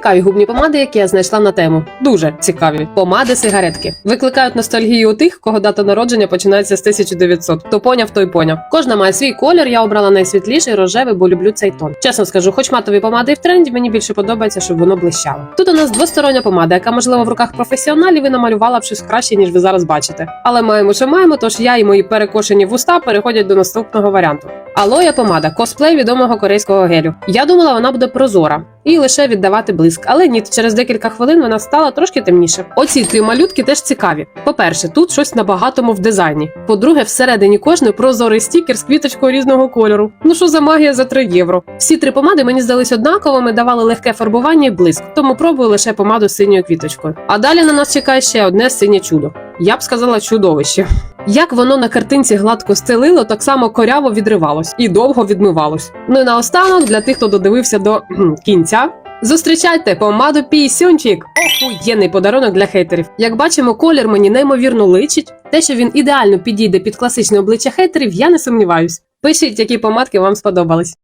цікаві губні помади, які я знайшла на тему. Дуже цікаві. Помади сигаретки. Викликають ностальгію у тих, кого дата народження починається з 1900. Хто поняв, той поняв. Кожна має свій колір. Я обрала найсвітліший рожевий, бо люблю цей тон. Чесно скажу, хоч матові помади і в тренді, мені більше подобається, щоб воно блищало. Тут у нас двостороння помада, яка можливо в руках професіоналів і намалювала б щось краще, ніж ви зараз бачите. Але маємо, що маємо, тож я і мої перекошені вуста переходять до наступного варіанту. Алоя помада косплей відомого корейського гелю. Я думала, вона буде прозора і лише віддавати блиск. Але ні, через декілька хвилин вона стала трошки темніше. Оці три малютки теж цікаві. По-перше, тут щось набагатому в дизайні. По-друге, всередині кожної прозорий стікер з квіточкою різного кольору. Ну що за магія за 3 євро? Всі три помади мені здались однаковими, давали легке фарбування і блиск, тому пробую лише помаду з синьою квіточкою. А далі на нас чекає ще одне синє чудо. Я б сказала чудовище. Як воно на картинці гладко стелило, так само коряво відривалось і довго відмивалось. Ну і наостанок, для тих, хто додивився до кінця. Зустрічайте помаду пісюнчик! Охуєнний подарунок для хейтерів. Як бачимо, колір мені неймовірно личить. Те, що він ідеально підійде під класичне обличчя хейтерів, я не сумніваюсь. Пишіть, які помадки вам сподобались.